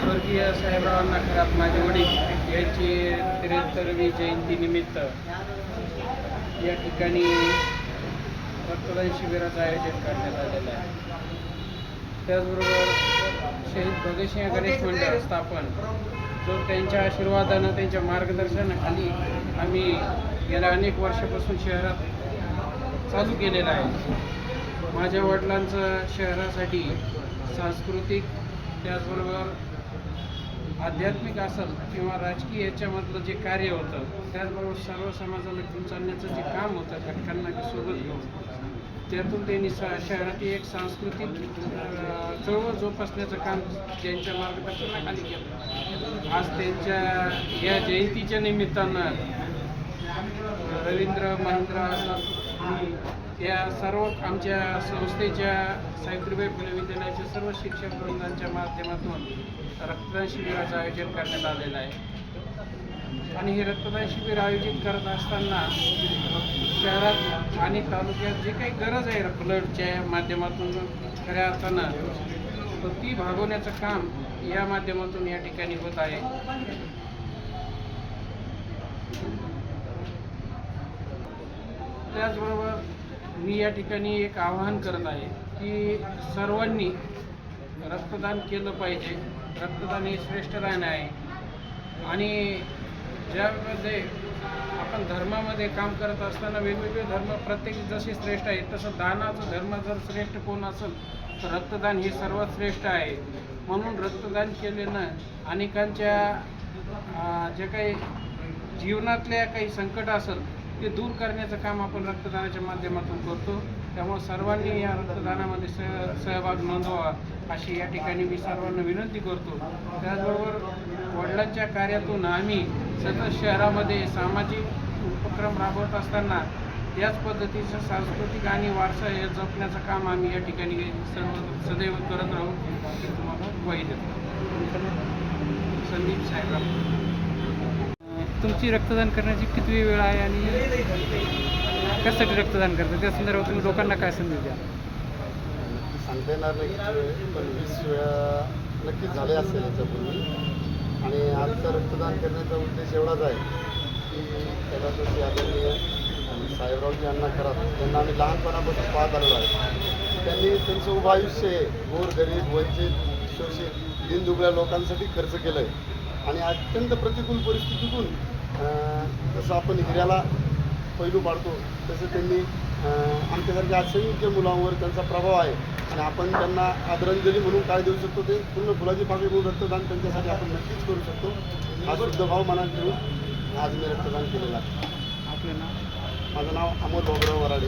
स्वर्गीय साहेबरावांना खरात माझे वडील यांची त्र्याहत्तरवी जयंतीनिमित्त या ठिकाणी रक्तदान शिबिराचं आयोजन करण्यात आलेलं आहे. त्याचबरोबर शहीद भगतसिंह गणेश मंडळ स्थापन जो त्यांच्या आशीर्वादानं त्यांच्या मार्गदर्शनाखाली आम्ही गेल्या अनेक वर्षापासून शहरात चालू केलेलं आहे. माझ्या वडिलांचं शहरासाठी सांस्कृतिक त्याचबरोबर आध्यात्मिक असेल किंवा राजकीय याच्यामधलं जे कार्य होतं त्याचबरोबर सर्व समाजाला घेऊन चालण्याचं जे काम होतं घटकांना सोबत घेऊन त्यातून त्यांनी शहराची एक सांस्कृतिक चळवळ जोपासण्याचं काम त्यांच्या मार्गदर्शनाखाली केलं. आज त्यांच्या या जयंतीच्या निमित्तानं रवींद्र महिंद्रा असं या सर्व आमच्या संस्थेच्या सावित्रीबाई फुले विद्यालयाच्या सर्व शिक्षक वृंदांच्या माध्यमातून रक्तदान शिबिराचं आयोजन करण्यात आलेलं आहे. आणि हे रक्तदान शिबिर आयोजित करत असताना शहरात आणि तालुक्यात जे काही गरज आहे ब्लडच्या माध्यमातून खऱ्या अर्थानं तर ती भागवण्याचं काम या माध्यमातून या ठिकाणी होत आहे. त्याचबरोबर मी या ठिकाणी एक आवाहन करत आहे की सर्वांनी रक्तदान केलं पाहिजे. रक्तदान हे श्रेष्ठ दान आहे. आणि ज्यामध्ये आपण धर्मामध्ये काम करत असताना वेगवेगळे धर्म प्रत्येक जसे श्रेष्ठ आहे तसं दानाचं धर्म जर श्रेष्ठ कोण असेल तर रक्तदान हे सर्वात श्रेष्ठ आहे. म्हणून रक्तदान केल्यानं अनेकांच्या जे काही जीवनातल्या काही संकट असेल ते दूर करण्याचं काम आपण रक्तदानाच्या माध्यमातून करतो. त्यामुळे सर्वांनी या रक्तदानामध्ये सह सहभाग नोंदवा अशी या ठिकाणी मी सर्वांना विनंती करतो. त्याचबरोबर वडिलांच्या कार्यातून आम्ही सतत शहरामध्ये सामाजिक उपक्रम राबवत असताना याच पद्धतीचं सांस्कृतिक आणि वारसा हे जपण्याचं काम आम्ही या ठिकाणी सर्व सदैव करत राहू. तुम्हाला ग्वाही देतो. संदीप साहेबराव तुमची रक्तदान करण्याची किती वेळ आहे आणि कशासाठी रक्तदान करता? त्या संदर्भात तुम्ही लोकांना काय संदेश द्या सांगता येणार नाही पण वीस वेळा नक्कीच झाले असेल याच्यापूर्वी. आणि आजचं रक्तदान करण्याचा उद्देश एवढाच आहे की त्याला जसे आदरणीय साहेबरावजी अण्णा खरात त्यांना आम्ही लहानपणापासून पाहत आलेलो आहे. त्यांनी त्यांचं उभं आयुष्य हे गोरगरीब वंचित शोषित दिनदुबळ्या लोकांसाठी खर्च केलं आहे आणि अत्यंत प्रतिकूल परिस्थितीतून जसं आपण हिऱ्याला पैलू पाडतो तसं त्यांनी आमच्यासारख्या असंख्य मुलांवर त्यांचा प्रभाव आहे. आणि आपण त्यांना आदरांजली म्हणून काय देऊ शकतो ते पूर्ण फुलाची पाकळी म्हणून रक्तदान त्यांच्यासाठी आपण नक्कीच करू शकतो. हा शुद्ध भाव मनात ठेवून आज मी रक्तदान केलेलं आहे. आपलं नाव? माझं नाव अमोल बाबुराव वराडे.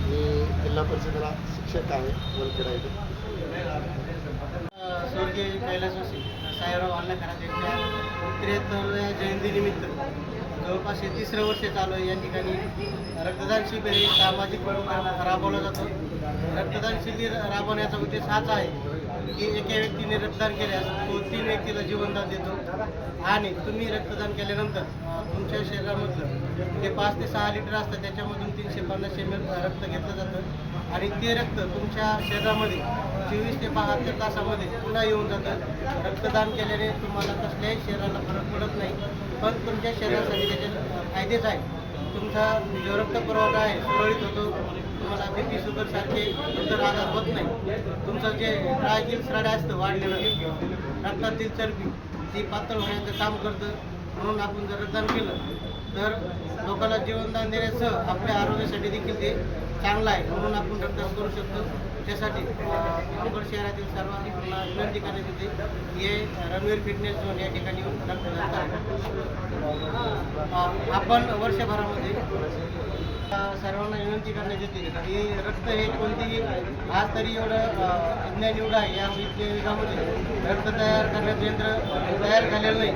मी जिल्हा परिषदेला शिक्षक आहे वलखेडा इथे. स्वर्गीय कैलासवासी साहेबराव अण्णा खरात यांच्या त्र्याहत्तरव्या जयंतीनिमित्त जवळपास हे तिसरं वर्ष चालू आहे. या ठिकाणी रक्तदान शिबिर हे सामाजिक उपक्रम राबवला जातो. रक्तदान शिबिर राबवण्याचा उद्देश हाच आहे की एका व्यक्तीने रक्तदान केल्यास तो तीन व्यक्तीला जीवनदान देतो. आणि तुम्ही रक्तदान केल्यानंतर तुमच्या शरीरामधलं जे पाच ते सहा लिटर असतं त्याच्यामधून तीनशे पन्नास एम एल रक्त घेतलं जातं. आणि ते रक्त तुमच्या शरीरामध्ये चोवीस ते बहात्तर तासामध्ये पुन्हा येऊन जातं. रक्तदान केल्याने तुम्हाला कसल्याही शरीराला फरक पडत नाही. पण तुमच्या शरीरासाठी त्याचे फायदेच आहे तुमचा जो रक्त पुरवठा आहे सुरळीत होतो. तुम्हाला बी पी शुगर सारखे इतर आजार होत नाही. तुमचं जे ड्रायगिल स्राड असतं वाढलेलं रक्तातील चरबी ती पातळ होण्याचं काम करतं. म्हणून आपण जर रक्तदान केलं तर लोकांना जीवनदान देण्यासह आपल्या आरोग्यासाठी देखील ते चांगलं आहे म्हणून आपण रक्तदान करू शकतो. त्यासाठी अकोट शहरातील सर्वांना विनंती करण्यात येते हे रणवीर फिटनेस झोन या ठिकाणी रक्तदान करा. आपण वर्षभरामध्ये सर्वांना विनंती करण्यात येते की रक्त हे कोणतीही आज तरी एवढं अज्ञान विज्ञान एवढं आहे या युगामध्ये रक्त तयार करण्याचं यंत्र तयार झालेलं नाही.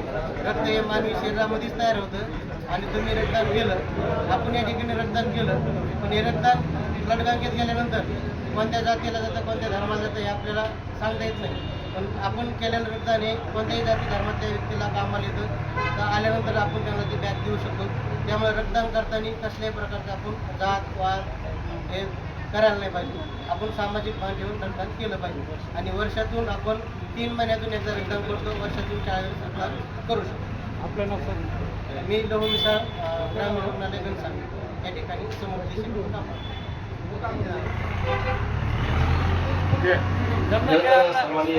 रक्त हे मानवी शरीरामध्येच तयार होतं. आणि तुम्ही रक्तदान केलं आपण या ठिकाणी रक्तदान केलं पण हे रक्तदान ब्लड बँकेत गेल्यानंतर कोणत्या जातीला जातं कोणत्या धर्माला जातं हे आपल्याला सांगता येत नाही. पण आपण केलेलं रक्तदान हे कोणत्याही जाती धर्माच्या व्यक्तीला कामाला येतं. तर आल्यानंतर आपण त्यांना ती बॅग देऊ शकतो. त्यामुळे रक्तदान करताना कसल्याही प्रकारचं आपण जात वाद हे करायला नाही पाहिजे. आपण सामाजिक भान ठेवून रक्तदान केलं पाहिजे. आणि वर्षातून आपण तीन महिन्यातून याचं रक्तदान करतो. वर्षातून चार वेळेस रक्तदान करू शकतो. आपलं नाव सर मी लोहमिसा ग्राम रुग्णालयकडून सांगितलं या ठिकाणी समुपदेशन होता सर्वांनी